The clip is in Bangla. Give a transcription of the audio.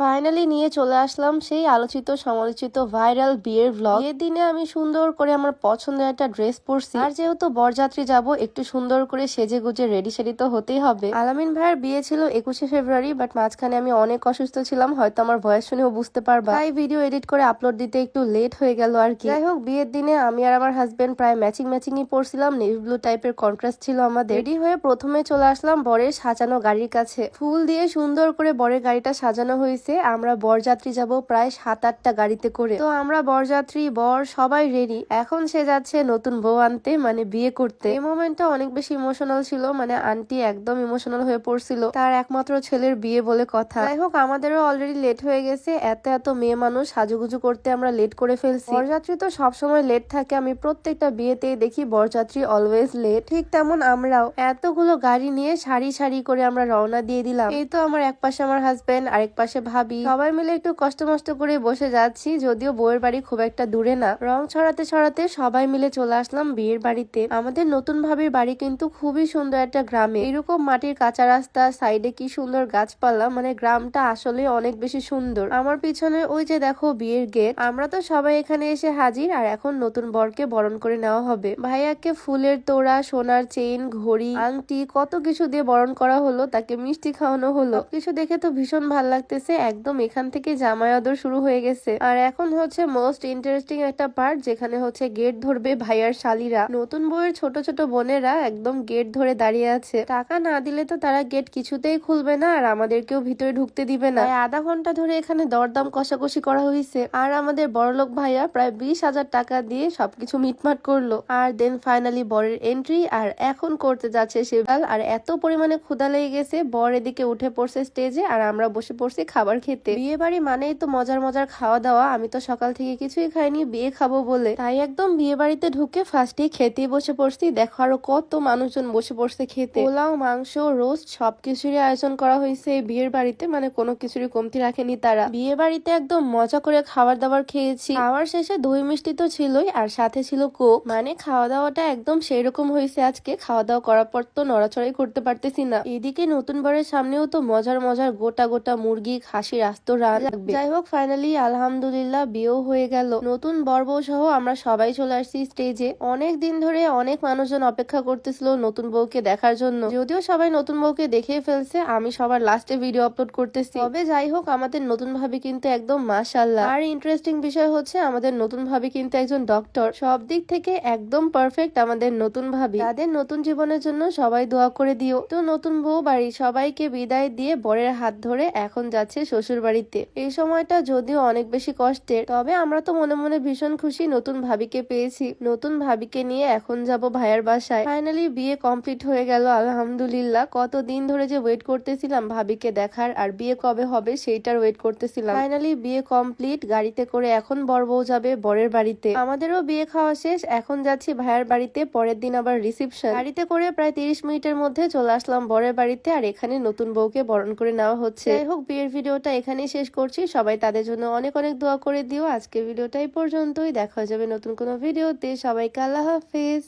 ফাইনালি নিয়ে চলে আসলাম সেই আলোচিত, সমালোচিত ভাইরাল বিয়ের ভ্লগ বিয়ের দিনে আমি সুন্দর করে আমার পছন্দের একটা ড্রেস পরছি। আর যেহেতু বরযাত্রী যাব, একটু সুন্দর করে সেজে গুজে রেডি সেডি তো হতেই হবে। আলামিন ভাইয়ের বিয়ে ছিল একুশে ফেব্রুয়ারি বাট মাঝখানে আমি অনেক অসুস্থ ছিলাম, হয়তো আমার ভয়েস শুনেও বুঝতে পারবা। তাই ভিডিও এডিট করে আপলোড দিতে একটু লেট হয়ে গেল আর কি। যাই হোক, বিয়ের দিনে আমি আর আমার হাজবেন্ড প্রায় ম্যাচিং ম্যাচিং ই পরছিলাম নেভি ব্লু টাইপের কন্ট্রাস্ট ছিল আমাদের। রেডি হয়ে প্রথমে চলে আসলাম বরের সাজানো গাড়ির কাছে। ফুল দিয়ে সুন্দর করে বরের গাড়িটা সাজানো হয়েছে। আমরা বরযাত্রী যাব প্রায় সাত আটটা গাড়িতে করে। তো আমরা বরযাত্রী, বর সবাই রেডি এখন সে যাচ্ছে নতুন বউ আনতে মানে বিয়ে করতে। এই মোমেন্টটা অনেক বেশি ইমোশনাল ছিল মানে আন্টি একদম ইমোশনাল হয়ে পড়ছিল। তার একমাত্র ছেলের বিয়ে বলে কথা। যাই হোক, আমাদেরও অলরেডি লেট হয়ে গেছে। এত এত মেয়ে মানুষ, সাজুগুজু করতে আমরা লেট করে ফেলছি। বরযাত্রী তো সবসময় লেট থাকে। আমি প্রত্যেকটা বিয়েতেই দেখি বরযাত্রী অলওয়েজ লেট ঠিক তেমন আমরাও। এতগুলো গাড়ি নিয়ে সারি সারি করে আমরা রওনা দিয়ে দিলাম। এই তো আমার এক পাশে আমার হাজবেন্ড আরেক পাশে ভাবি। সবাই মিলে একটু কষ্ট মষ্ট করে বসে যাচ্ছি, যদিও বউয়ের বাড়ি খুব একটা দূরে না। রং ছড়াতে ছড়াতে সবাই মিলে চলে আসলাম বিয়ের বাড়িতে। আমাদের নতুন ভাবির বাড়ি কিন্তু খুবই সুন্দর একটা গ্রামে। এরকম মাটির কাঁচা রাস্তা, সাইডে কি সুন্দর গাছপালা মানে গ্রামটা আসলে অনেক বেশি সুন্দর। আমার পিছনে ওই যে দেখো বিয়ের গেট। আমরা তো সবাই এখানে এসে হাজির, আর এখন নতুন বরকে বরণ করে নেওয়া হবে। ভাইয়াকে ফুলের তোড়া, সোনার চেইন, ঘড়ি, আংটি, কত কিছু দিয়ে বরণ করা হলো, তাকে মিষ্টি খাওয়ানো হলো। কিছু দেখে তো ভীষণ ভালো লাগতেছে। একদম এখান থেকে জামাই আদর শুরু হয়ে গেছে। আর এখন হচ্ছে মোস্ট ইন্টারেস্টিং একটা পার্ট যেখানে হচ্ছে গেট ধরবে ভাইয়ার শালিরা। নতুন বউয়ের ছোট ছোট বোনেরা একদম গেট ধরে দাঁড়িয়ে আছে। টাকা না দিলে তো তারা গেট কিছুতেই খুলবে না, আর আমাদেরকেও ভিতরে ঢুকতে দিবে না। আধা ঘণ্টা ধরে এখানে দরদাম কষাকষি করা হয়েছে। আর আমাদের বড়লোক ভাইয়া প্রায় বিশ হাজার টাকা দিয়ে সবকিছু মিটমাট করল। আর দেন ফাইনালি বরের এন্ট্রি আর এখন করতে যাচ্ছে শিবাল আর এত পরিমাণে ক্ষুদা লেগে গেছে, বর এদিকে উঠে পড়ছে স্টেজে আর আমরা বসে পড়ছি খাবার খেতে বিয়ে বাড়ি মানেই তো মজার মজার খাওয়া দাওয়া আমি তো সকাল থেকে কিছুই খাইনি, বিয়ে খাব বলে। তাই একদম বিয়ে বাড়িতে ঢুকে ফার্স্টে খেতে বসে পড়ছি। দেখো আরও কত মানুষজন বসে পড়ছে খেতে। পোলাও, মাংস রোস্ট সবকিছুরই আয়োজন করা হয়েছে বিয়ের বাড়িতে। মানে কোনো কিছুরই কমতি রাখেনি তারা। বিয়ে বাড়িতে একদম মজা করে খাবার দাবার খেয়েছি। খাওয়ার শেষে দই মিষ্টি তো ছিলই, আর সাথে ছিল কোক। মানে খাওয়া দাওয়াটা একদম সেই রকম হয়েছে আজকে। খাওয়া দাওয়া করার পর তো নড়াচড়াই করতে পারতেছি না। এদিকে নতুন বরের সামনেও তো মজার মজার গোটা গোটা মুরগি খাসির আস্ত লাগবে। যাই হোক ফাইনালি আলহামদুলিল্লাহ বিয়েও হয়ে গেল। নতুন বর বউ সহ আমরা সবাই চলে আসছি স্টেজে অনেক দিন ধরে অনেক মানুষজন অপেক্ষা করতেছিল নতুন বউকে দেখার জন্য। যদিও সবাই নতুন বউকে দেখে ফেলছে, আমি সবার লাস্টে ভিডিও আপলোড করতেছি। তবে যাই হোক, আমাদের নতুন ভাবে কিন্তু একদম মাশাল্লাহ আর ইন্টারেস্টিং বিষয় হচ্ছে, আমাদের নতুন ভাবে কিন্তু একজন ডক্টর সব দিক থেকে একদম পারফেক্ট আমাদের নতুন ভাবি। তাদের নতুন জীবনের জন্য সবাই দোয়া করে দিও। তো নতুন বউ বাড়ি সবাইকে বিদায় দিয়ে বরের হাত ধরে এখন যাচ্ছে শ্বশুর বাড়িতে এই সময়টা যদিও অনেক বেশি কষ্টের, তবে আমরা তো মনে মনে ভীষণ খুশি নতুন ভাবিকে পেয়েছি। নতুন ভাবিকে নিয়ে এখন যাব ভাইয়ার বাসায়। ফাইনালি বিয়ে কমপ্লিট হয়ে গেল, আলহামদুলিল্লাহ। কত দিন ধরে যে ওয়েট করতেছিলাম ভাবিকে দেখার, আর বিয়ে কবে হবে সেইটার ওয়েট করতেছিলাম। ফাইনালি বিয়ে কমপ্লিট গাড়িতে করে এখন বর বউ যাবে বরের বাড়িতে। আমাদেরও বিয়ে খাওয়া শেষ, এখন যাচ্ছি ভাইয়ার বাড়িতে, পরের দিন আবার রিসিপশন গাড়িতে করে প্রায় তিরিশ মিনিটের মধ্যে চলে আসলাম বরের বাড়িতে, আর এখানে নতুন বউকে বরণ করে নেওয়া হচ্ছে। যাই হোক, বিয়ের ভিডিওটা এখানেই শেষ করছি। সবাই তাদের জন্য অনেক অনেক দোয়া করে দিও। আজকে ভিডিওটা এই পর্যন্তই। দেখা যাবে নতুন কোনো ভিডিওতে। সবাইকে আল্লাহ হাফেজ।